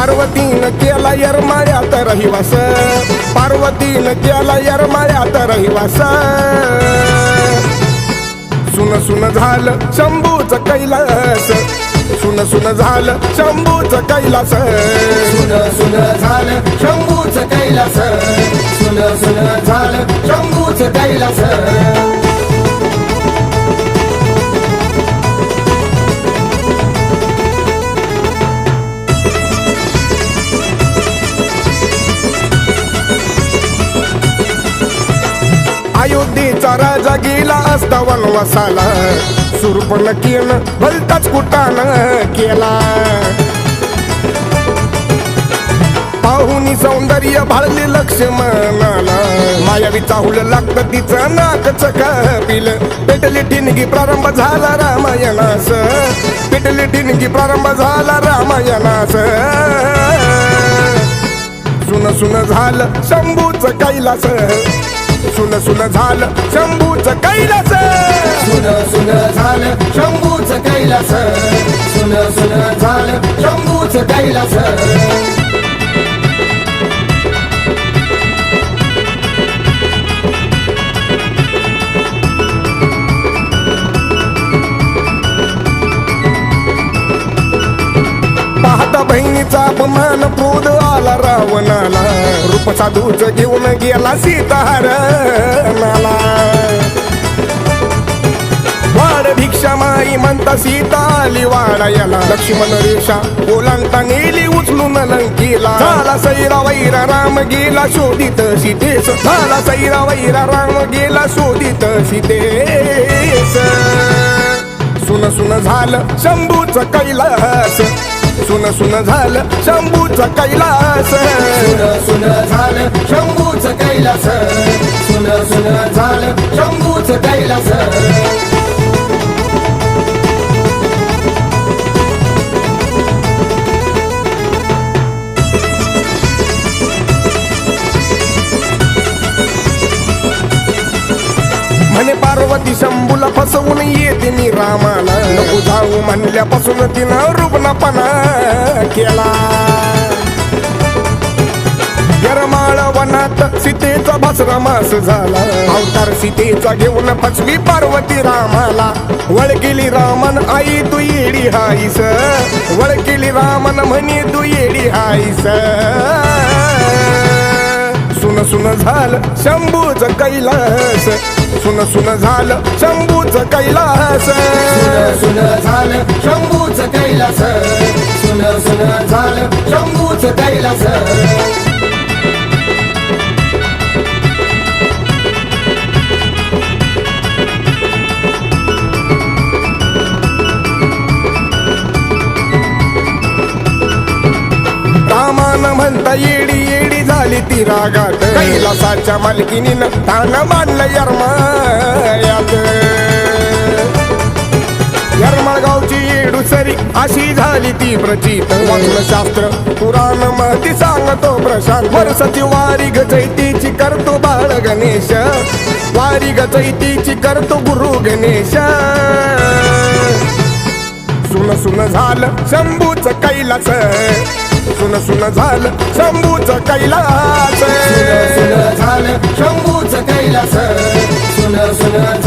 पार्वतीनं केला यरमाळ्यात रहिवास. पार्वतीनं केला यरमाळ्यात रहिवास. सुन सुन झालं शंभूच कैलास. सुन सुन झालं शंभूच कैलास. सुन सुन झालं शंभूच कैलास. सुन सुन झालं शंभूच कैलास. अयोध्येचा राजा गेला असता वनवासाला. सुरपणकीनं भलताच कुटान केला. पाहुनी सौंदर्य भाळले लक्ष्मणाला मायावी चाहुल लागतं तिचं नाकच कपिल पेटली ठिणगी प्रारंभ झाला रामायणास. पेटली ठिणगी प्रारंभ झाला रामायणास. सुन सुन झालं शंभूच कैलास. सुन सुन झालं शंभूच कैलास. सुन सुन झालं शंभूच कैलास. सुन सुन झालं शंभूच कैलास. बहिणीचा अपमान क्रोध आला रावणाला. रूप साधूच घेऊन गेला सीताहार वाड भिक्षा माई म्हणता सीता आली वाडायला. लक्ष्मण रेषा ओलांता नेली उचलून लंकेला. झाला सैरा वैरा राम गेला शोधित सीतेस. झाला सैरा वैरा राम गेला शोधित सीतेस. सुन सुन झालं शंभूच कैलास. सुन सुन झालं शंभूच कैलास. सुन सुन झालं शंभूच कैलास. सुन सुन झालं शंभूच कैलास. म्हणे पार्वती शंभूला फसवून येते मी रामाला. नको जाऊ म्हणल्यापासून तिनं रुग्णपणा केला. यरमाळ वनात सीतेचा भस्रमास झाला. अवतार सीतेचा घेऊन फसवी पार्वती रामाला. वळ गेली रामन आई तू येडी हाईस. वळ रामन म्हणे तू येडी हाईस. सुन सुन झालं शंभूच कैलास. सुन सुन झालं शंभूच कैलास. सुन सुन झालं शंभूच कैलास. सुन सुन झालं शंभूच कैलास. रामान म्हणता येडी येडी झाली ती रागात. कैलासाच्या मालकीनीनं तान मानलं यरमायात यरमाळगावची येडुसरी अशी झाली ती प्रचित. वाचलं शास्त्र पुराण महती सांगतो प्रशांत. वर्षाची वारी गचैतीची करतो बाळ गणेश. वारी गचैतीची करतो गुरु गणेश. सुन सुन झालं शंभूच कैलास. सुन सुन झालं शंभूच कैलास. सुन सुन झालं शंभूच कैलास. सुन सुन